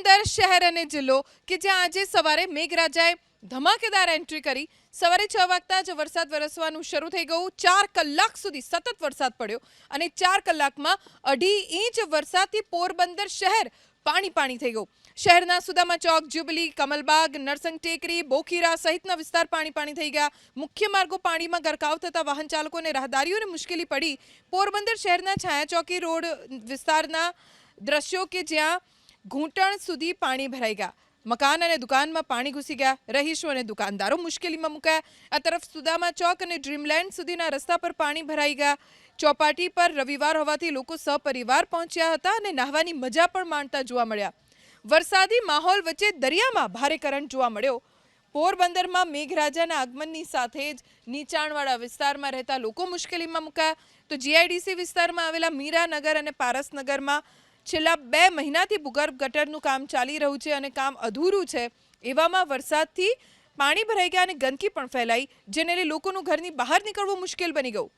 પોરબંદર શહેર અને જિલ્લો કે જ્યાં આજે સવારે મેઘરાજાએ ધમાકેદાર એન્ટ્રી કરી. સવારે છ વાગતા જ વરસાદ વરસવાનું શરૂ થઈ ગયું. ચાર કલાક સુધી સતત વરસાદ પડ્યો અને ચાર કલાકમાં અઢી ઇંચ વરસાદથી પોરબંદર શહેર પાણી પાણી થઈ ગયું. શહેરના સુદામા ચોક, જ્યુબલી, કમલબાગ, નરસંગ ટેકરી, બોખીરા સહિતના વિસ્તાર પાણી પાણી થઈ ગયા. મુખ્ય માર્ગો પાણીમાં ગરકાવ થતા વાહન ચાલકોને રાહદારીઓને મુશ્કેલી પડી. પોરબંદર શહેરના છાયા ચોકી રોડ વિસ્તારના દ્રશ્યો કે જ્યાં ઘૂંટણ સુધી પાણી ભરાઈ ગયા. મકાન અને દુકાનમાં પાણી ઘૂસી ગયા. રહીશો અને દુકાનદારો મુશ્કેલીમાં મુકાયા. આ તરફ સુદામા ચોક અને ડ્રીમલેન્ડ સુધીના રસ્તા પર પાણી ભરાઈ ગયા. ચોપાટી પર રવિવાર હોવાથી લોકો સપરિવાર પહોંચ્યા હતા અને નાહવાની મજા પણ માણતા જોવા મળ્યા. વરસાદી માહોલ વચ્ચે દરિયામાં ભારે કરંટ જોવા મળ્યો. પોરબંદરમાં મેઘરાજાના આગમનની સાથે જ નીચાણવાળા વિસ્તારમાં રહેતા લોકો મુશ્કેલીમાં મુકાયા. તો જીઆઈડીસી વિસ્તારમાં આવેલા મીરાનગર અને પારસનગરમાં છેલ્લા બે મહિનાથી ભૂગર્ભ ગટરનું કામ ચાલી રહ્યું છે અને કામ અધૂરું છે. એવામાં વરસાદથી પાણી ભરાઈ ગયા અને ગંદકી પણ ફેલાઈ, જેને લોકોનું ઘરની બહાર નીકળવું મુશ્કેલ બની ગયું.